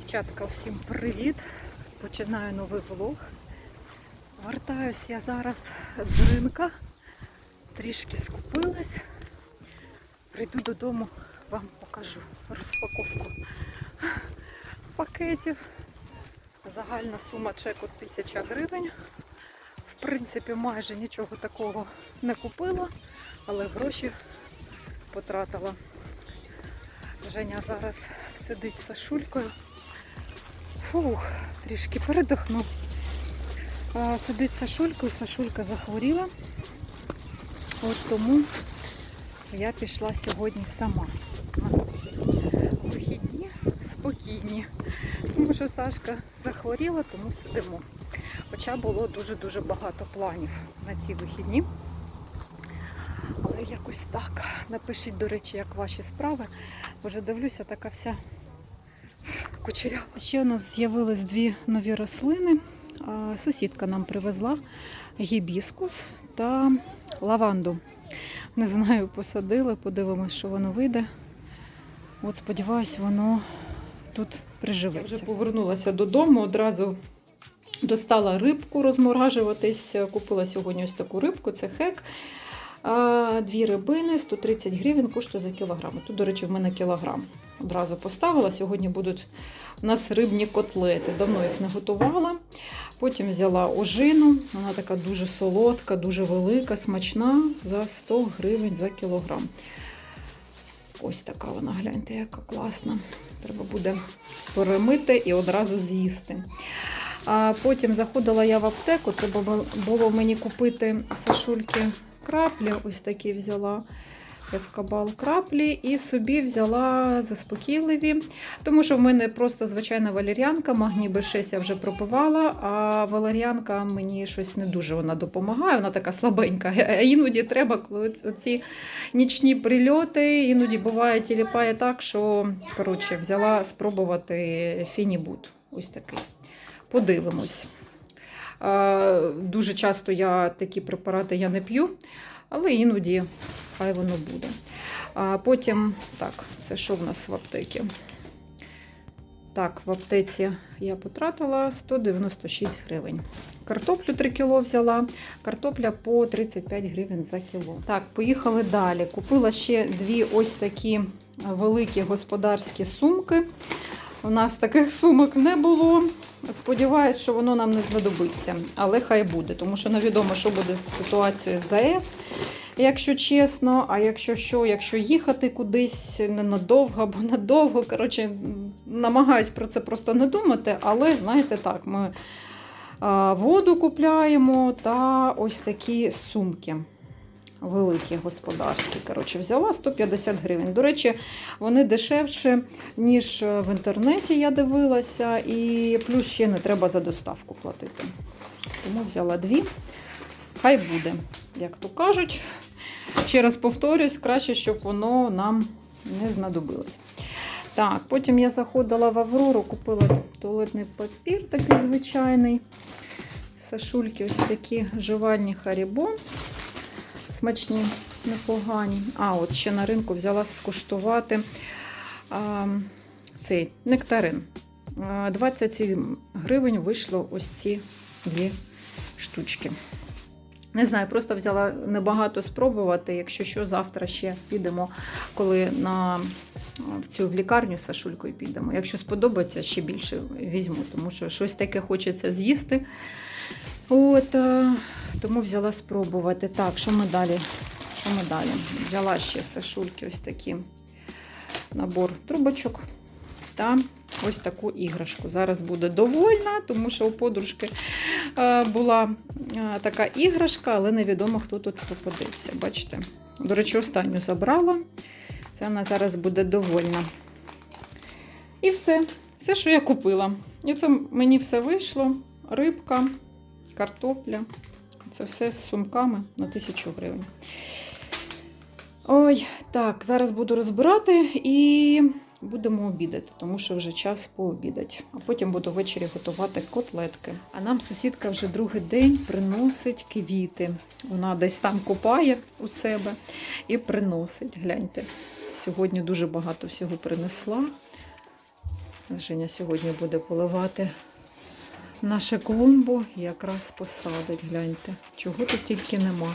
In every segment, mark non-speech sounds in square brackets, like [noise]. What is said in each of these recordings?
Дівчатка, всім привіт! Починаю новий влог. Вертаюсь я зараз з ринка. Трішки скупилась. Прийду додому, вам покажу розпаковку пакетів. Загальна сума чеку 1000 гривень. В принципі, майже нічого такого не купила, але гроші потратила. Женя зараз сидить з Сашулькою. Фух, трішки передохну. Сидить з Сашулькою, Сашулька захворіла. От тому я пішла сьогодні сама. У нас вихідні, спокійні. Тому що Сашка захворіла, тому сидимо. Хоча було дуже-дуже багато планів на ці вихідні. Але якось так. Напишіть, до речі, як ваші справи. Вже дивлюся, така вся кучерява. Ще у нас з'явились дві нові рослини. Сусідка нам привезла гібіскус та лаванду. Не знаю, посадили, подивимось, що воно вийде. От сподіваюсь, воно тут приживеться. Я вже повернулася додому, одразу достала рибку розморажуватись. Купила сьогодні ось таку рибку, це хек. Дві рибини, 130 гривень, коштує за кілограм. Тут, до речі, в мене кілограм. Одразу поставила. Сьогодні будуть у нас рибні котлети. Давно їх не готувала. Потім взяла ожину. Вона така дуже солодка, дуже велика, смачна за 100 гривень за кілограм. Ось така вона, гляньте, яка класна. Треба буде перемити і одразу з'їсти. А потім заходила я в аптеку, треба було мені купити Сашульки краплі, ось такі взяла. Евкабал краплі і собі взяла заспокійливі, тому що в мене просто звичайна валеріанка, магній Б6 я вже пропивала, а валеріанка мені щось не дуже вона допомагає, вона така слабенька. [laughs] Іноді треба, коли ці нічні прильоти, іноді буває тіліпає так, що коротше, взяла спробувати фінібут. Ось такий. Подивимось. Дуже часто я такі препарати я не п'ю, але іноді хай воно буде. А потім, так, це що в нас в аптеці? Так, в аптеці я потратила 196 гривень. Картоплю 3 кг взяла, картопля по 35 гривень за кіло. Так, поїхали далі. Купила ще дві ось такі великі господарські сумки. У нас таких сумок не було. Сподіваюсь, що воно нам не знадобиться, але хай буде, тому що невідомо, що буде з ситуацією з ЗАЕС, якщо чесно. А якщо що, якщо їхати кудись ненадовго або надовго, коротше, намагаюсь про це просто не думати, але знаєте так, ми воду купляємо та ось такі сумки. Великі господарські. Коротше, взяла 150 гривень. До речі, вони дешевші, ніж в інтернеті я дивилася, і плюс ще не треба за доставку платити. Тому взяла дві. Хай буде, як то кажуть. Ще раз повторюсь, краще, щоб воно нам не знадобилось. Так, потім я заходила в Аврору, купила туалетний папір, такий звичайний. Сашульки, ось такі жувальні харібон смачні, непогані. А, от ще на ринку взяла скуштувати а, цей нектарин. 27 гривень вийшло ось ці дві штучки. Не знаю, просто взяла небагато спробувати. Якщо що, завтра ще підемо, коли на в цю в лікарню з Сашулькою підемо. Якщо сподобається, ще більше візьму, тому що щось таке хочеться з'їсти. От, тому взяла спробувати. Так, що ми далі? Що ми далі? Взяла ще сашульки ось такі набор трубочок та ось таку іграшку. Зараз буде довольна, тому що у подружки була така іграшка, але невідомо, хто тут попадеться. Бачите? До речі, останню забрала. Це вона зараз буде довольна. І все. Все, що я купила. І це мені все вийшло. Рибка, картопля. Це все з сумками на 1000 гривень. Ой, так, зараз буду розбирати і будемо обідати, тому що вже час пообідати. А потім буду ввечері готувати котлетки. А нам сусідка вже другий день приносить квіти. Вона десь там купає у себе і приносить. Гляньте. Сьогодні дуже багато всього принесла. Женя сьогодні буде поливати наше клумбу і якраз посадить. Гляньте, чого тут тільки нема.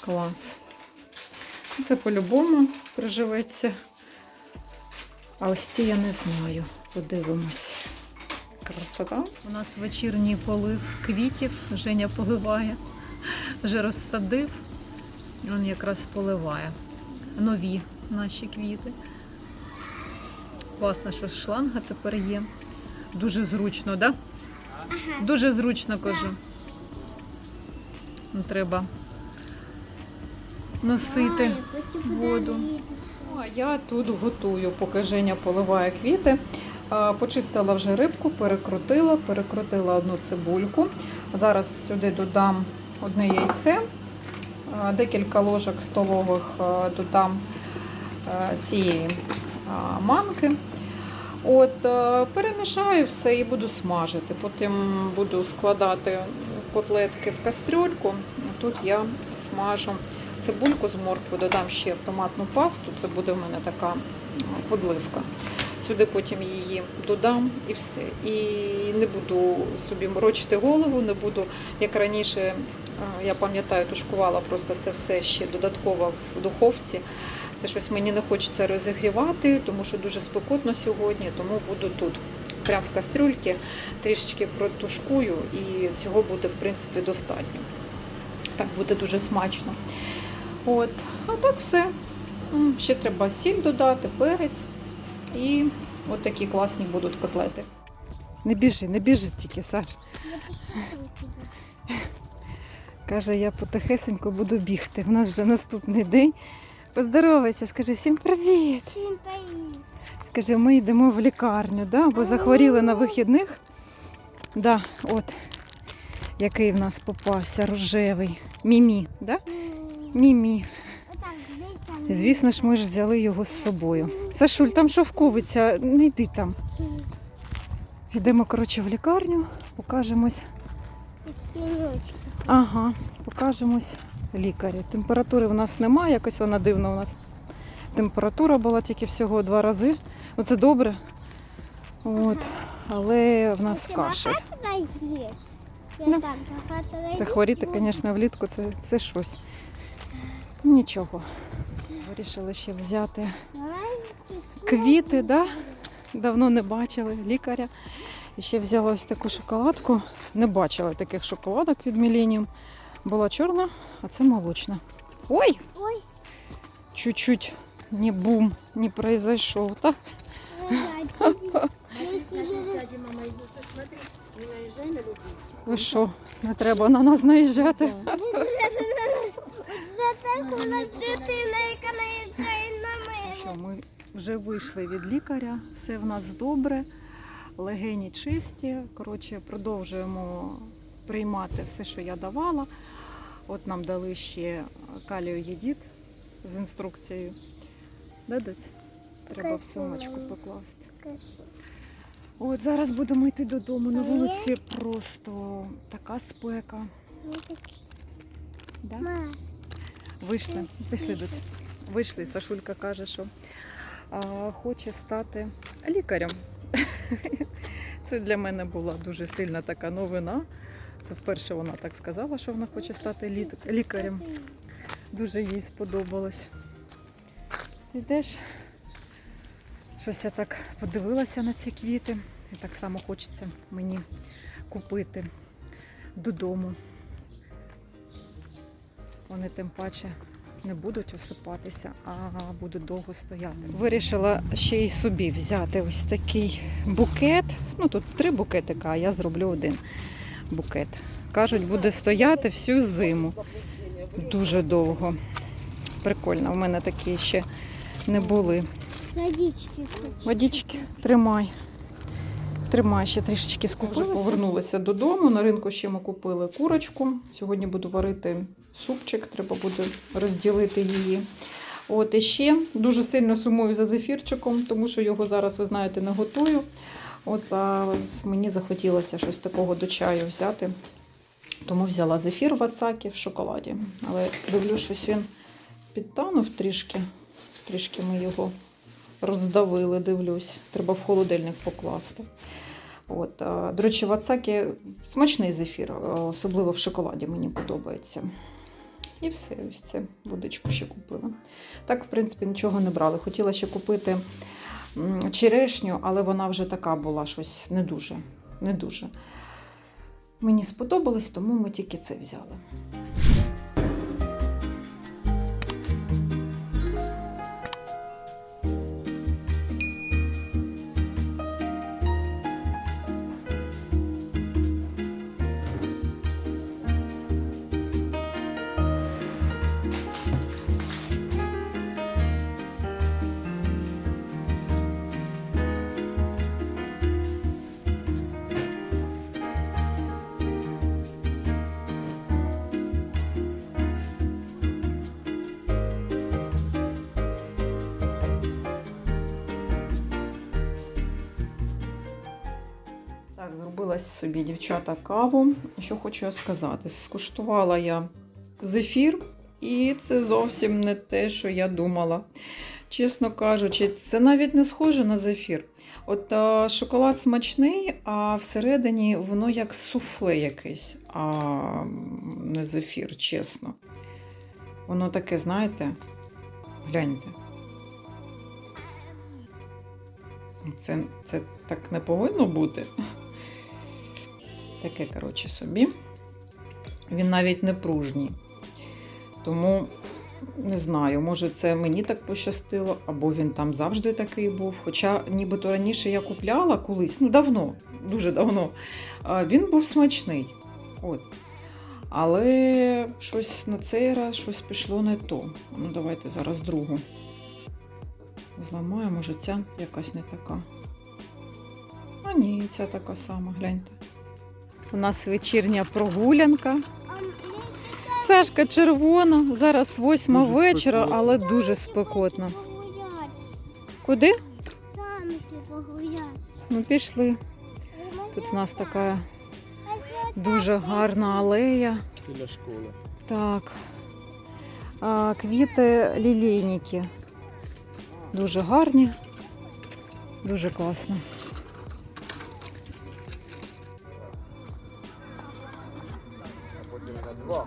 Клас. Це по-любому приживеться. А ось ці я не знаю. Подивимось. Красота. У нас вечірній полив квітів. Женя поливає. Вже розсадив. Він якраз поливає. Нові наші квіти. Класно, що шланга тепер є. Дуже зручно, так? Да? Дуже зручно кажу. Не треба носити воду. Ну, А я тут готую, поки Женя поливає квіти. Почистила вже рибку, перекрутила, перекрутила одну цибульку. Зараз сюди додам одне яйце, декілька ложок столових додам цієї манки. От, е, перемішаю все і буду смажити. Потім буду складати котлетки в кастрюльку. Тут я смажу цибульку з моркви, додам ще томатну пасту. Це буде в мене така подливка. Сюди потім її додам і все. І не буду собі морочити голову, не буду, як раніше, е, я пам'ятаю, тушкувала просто це все ще додатково в духовці. Це щось мені не хочеться розігрівати, тому що дуже спекотно сьогодні, тому буду тут. Прямо в кастрюльці трішечки протушкую і цього буде в принципі достатньо. Так буде дуже смачно. От, а так все. Ще треба сіль додати, перець. І от такі класні будуть котлети. Не біжи, не біжи тільки, Саш. Каже, я потихесенько буду бігти. У нас вже наступний день. Поздоровайся, скажи всім привіт. Всім привіт. Скажи, ми йдемо в лікарню, да? бо захворіли на вихідних. Да, от який в нас попався рожевий. Мімі, да? Мімі. Звісно ж, ми ж взяли його з собою. Сашуль, там шовковиця, не йди там. Йдемо, коротше, в лікарню, покажемось. Ага, покажемось лікарю. Температури в нас немає, якось вона дивна у нас. Температура була тільки всього два рази. Оце добре. От. Але в нас кашель. Багато Це хворіти, звісно, влітку це, це щось. Нічого. Вирішили ще взяти квіти, да? давно не бачили лікаря. І ще взяла ось таку шоколадку. Не бачила таких шоколадок від Міленіум. Була чорна, а це молочна. Ой! Ой, Чуть-чуть не бум не произошел, так? Ви що, не треба на нас наїжджати? Так у нас дитина, яка наїжджає на мене. Ми вже вийшли від лікаря, все в нас добре, легені чисті. Коротше, продовжуємо приймати все, що я давала. От нам дали ще каліоєдіт з інструкцією. Да, доць? Треба в сумочку покласти. От зараз будемо йти додому. На вулиці просто така спека. Ну, Да? Вийшли, пішли. Вийшли. Сашулька каже, що а, хоче стати лікарем. [laughs] Це для мене була дуже сильна така новина. Це вперше вона так сказала, що вона хоче стати лікарем. Дуже їй сподобалось. Йдеш? Щось я так подивилася на ці квіти. І так само хочеться мені купити додому. Вони тим паче не будуть осипатися, а будуть довго стояти. Вирішила ще й собі взяти ось такий букет. Ну тут три букетика, а я зроблю один букет. Кажуть, буде стояти всю зиму. Дуже довго. Прикольно, в мене такі ще не були. Водички. Водички, тримай. Тримай, ще трішечки скупилася. Вже повернулася додому. На ринку ще ми купили курочку. Сьогодні буду варити супчик, треба буде розділити її. От і ще дуже сильно сумую за зефірчиком, тому що його зараз, ви знаєте, не готую. От зараз мені захотілося щось такого до чаю взяти. Тому взяла зефір в ацакі в шоколаді. Але дивлюсь, щось він підтанув трішки. Трішки ми його роздавили, дивлюсь. Треба в холодильник покласти. От, до речі, в Ацакі смачний зефір, особливо в шоколаді мені подобається. І все, ось це водичку ще купила. Так, в принципі, нічого не брали. Хотіла ще купити черешню, але вона вже така була щось не дуже. Не дуже. Мені сподобалось, тому ми тільки це взяли. Так, зробила собі дівчата каву. Що хочу я сказати? Скуштувала я зефір, і це зовсім не те, що я думала. Чесно кажучи, це навіть не схоже на зефір. От а, шоколад смачний, а всередині воно як суфле якесь, а не зефір, чесно. Воно таке, знаєте, гляньте. Це, це так не повинно бути. Таке, коротше, собі. Він навіть не пружній. Тому не знаю, може це мені так пощастило, або він там завжди такий був. Хоча нібито раніше я купляла колись, ну давно, дуже давно, він був смачний. От. Але щось на цей раз щось пішло не то. Ну, давайте зараз другу. Зламаю, може ця якась не така. А ні, ця така сама, гляньте. У нас вечірня прогулянка. Сашка червона. Зараз восьма вечора, але дуже спекотно. Куди? Там. Ну, пішли. Тут в нас така дуже гарна алея. Біля школи. Так. А, квіти лілейники. Дуже гарні. Дуже класно. Потім на два,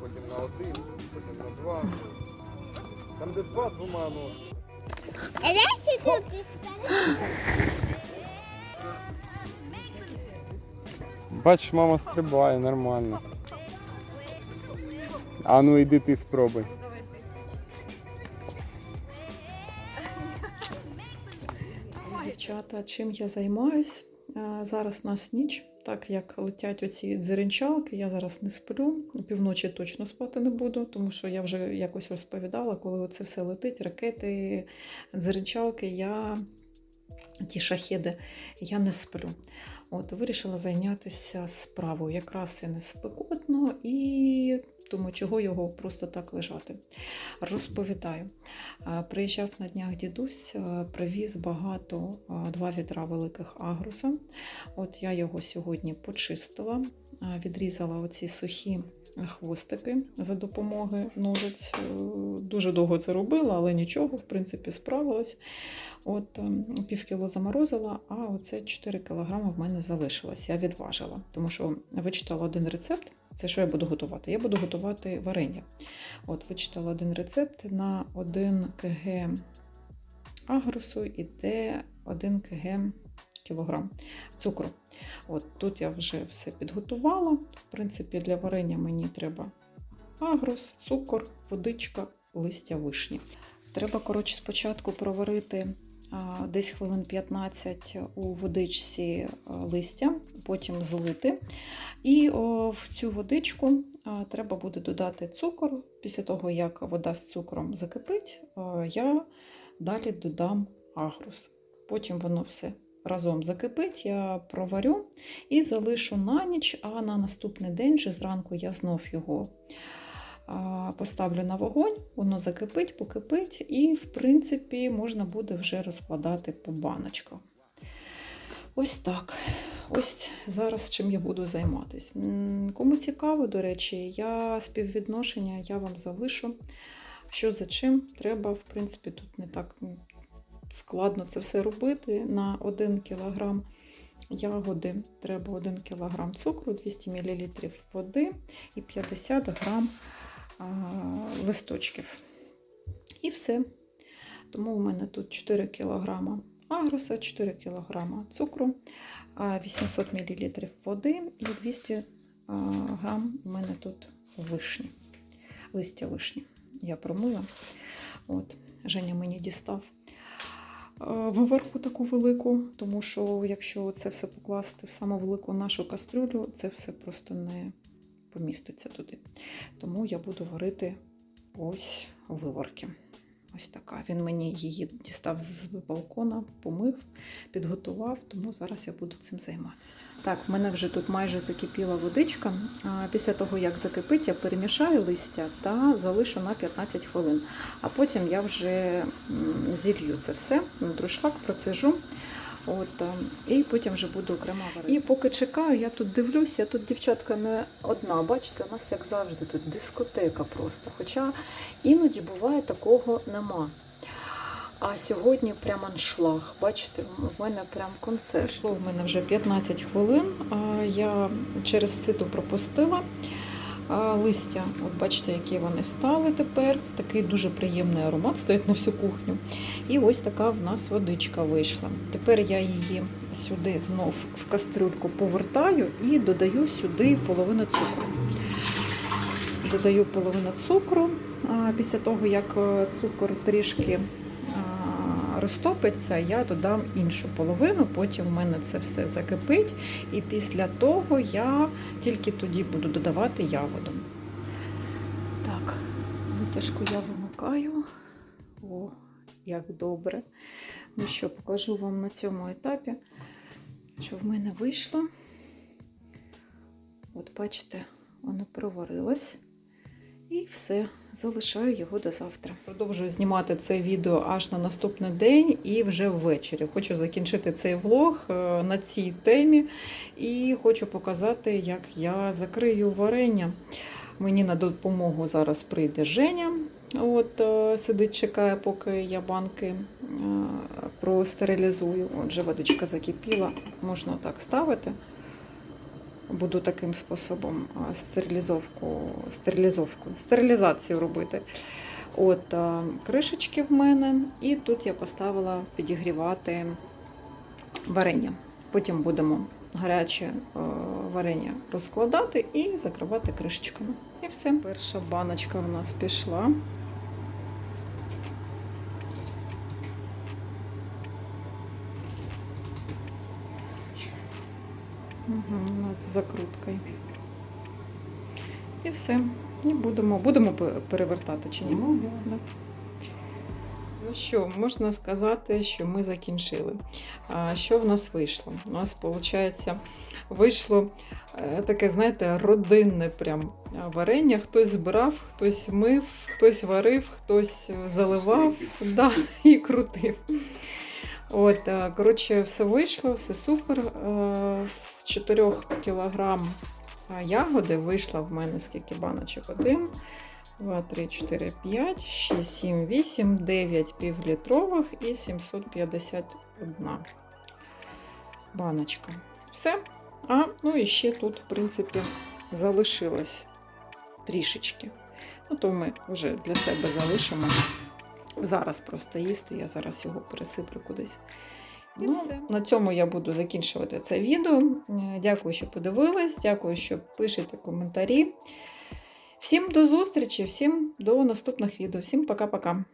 потім на один, потім на два. Там де два двома ну. Дальше тут Бач, мама стрибає нормально. А ну йди ти спробуй. Дівчата, чим я займаюсь? Зараз у нас ніч, так як летять оці дзеренчалки, я зараз не сплю. Півночі точно спати не буду, тому що я вже якось розповідала, коли це все летить, ракети, дзеренчалки, я ті шахеди, я не сплю. От, вирішила зайнятися справою. Якраз і не спекотно і думаю, чого його просто так лежати. Розповідаю. Приїжджав на днях дідусь, привіз багато два відра великих агруса. От я його сьогодні почистила, відрізала оці сухі хвостики за допомогою ножиць. Е, Дуже довго це робила, але нічого, в принципі, справилась. От ем, пів кіло заморозила, а оце 4 кілограми в мене залишилось. Я відважила, тому що вичитала один рецепт. Це що я буду готувати? Я буду готувати варення. От, вичитала один рецепт на 1 кг агрусу іде 1 кг кілограм цукру. От тут я вже все підготувала. В принципі, для варення мені треба агрус, цукор, водичка, листя вишні. Треба, коротше, спочатку проварити десь хвилин 15 у водичці листя, потім злити. І в цю водичку треба буде додати цукор. Після того, як вода з цукром закипить, я далі додам агрус. Потім воно все разом закипить, я проварю і залишу на ніч, а на наступний день вже зранку я знов його поставлю на вогонь, воно закипить, покипить, і, в принципі, можна буде вже розкладати по баночках. Ось так. Ось зараз чим я буду займатися. Кому цікаво, до речі, я співвідношення я вам залишу. Що за чим треба, в принципі, тут не так складно це все робити. На 1 кг ягоди треба 1 кг цукру, 200 мл води і 50 г листочків. І все. Тому у мене тут 4 кг агруса, 4 кг цукру, 800 мл води і 200 а, грам у мене тут вишні, листя вишні. Я промила. От, Женя мені дістав а, виверку таку велику, тому що якщо це все покласти в саму велику нашу кастрюлю, це все просто не поміститься туди. Тому я буду варити ось виворки. Ось така. Він мені її дістав з балкона, помив, підготував, тому зараз я буду цим займатися. Так, в мене вже тут майже закипіла водичка. Після того, як закипить, я перемішаю листя та залишу на 15 хвилин. А потім я вже зілью це все, на друшлак процежу. От, е, і потім вже буду окремо варити. І поки чекаю, я тут дивлюся, тут дівчатка не одна. Бачите, у нас як завжди тут дискотека просто. Хоча іноді буває такого нема. А сьогодні прям аншлаг. Бачите, в мене прям концерт. Пройшло в мене вже 15 хвилин. Я через ситу пропустила листя. От бачите, які вони стали тепер. Такий дуже приємний аромат стоїть на всю кухню. І ось така в нас водичка вийшла. Тепер я її сюди знов в кастрюльку повертаю і додаю сюди половину цукру. Додаю половину цукру. Після того, як е, цукор трішки розтопиться, я додам іншу половину, потім в мене це все закипить. І після того я тільки тоді буду додавати ягоду. Так, витяжку я вимикаю. О, як добре. Ну що, покажу вам на цьому етапі, що в мене вийшло. От бачите, воно проварилось. І все, залишаю його до завтра. Продовжую знімати це відео аж на наступний день і вже ввечері. Хочу закінчити цей влог е, на цій темі і хочу показати, як я закрию варення. Мені на допомогу зараз прийде Женя. От е, сидить, чекає, поки я банки е, простерилізую. Отже, водичка закипіла, можна так ставити. Буду таким способом стерилізовку, стерилізовку, стерилізацію робити. От кришечки в мене, і тут я поставила підігрівати варення. Потім будемо гаряче варення розкладати і закривати кришечками. І все. Перша баночка в нас пішла. Угу, у нас з закруткою. І все. І будемо, будемо перевертати чи ні? Да. Ну що, можна сказати, що ми закінчили. А що в нас вийшло? У нас, виходить, вийшло е, таке, знаєте, родинне прям варення. Хтось збирав, хтось мив, хтось варив, хтось заливав да, і крутив. От, е, коротше, все вийшло, все супер. Е, З 4 кілограм е, ягоди вийшло в мене скільки баночок? 1, 2, 3, 4, 5, 6, 7, 8, 9 півлітрових і 751 баночка. Все. А, ну і ще тут, в принципі, залишилось трішечки. Ну, то ми вже для себе залишимо. Зараз просто їсти, я зараз його пересиплю кудись. І Ну, все. На цьому я буду закінчувати це відео. Дякую, що подивились. Дякую, що пишете коментарі. Всім до зустрічі, всім до наступних відео. Всім пока-пока.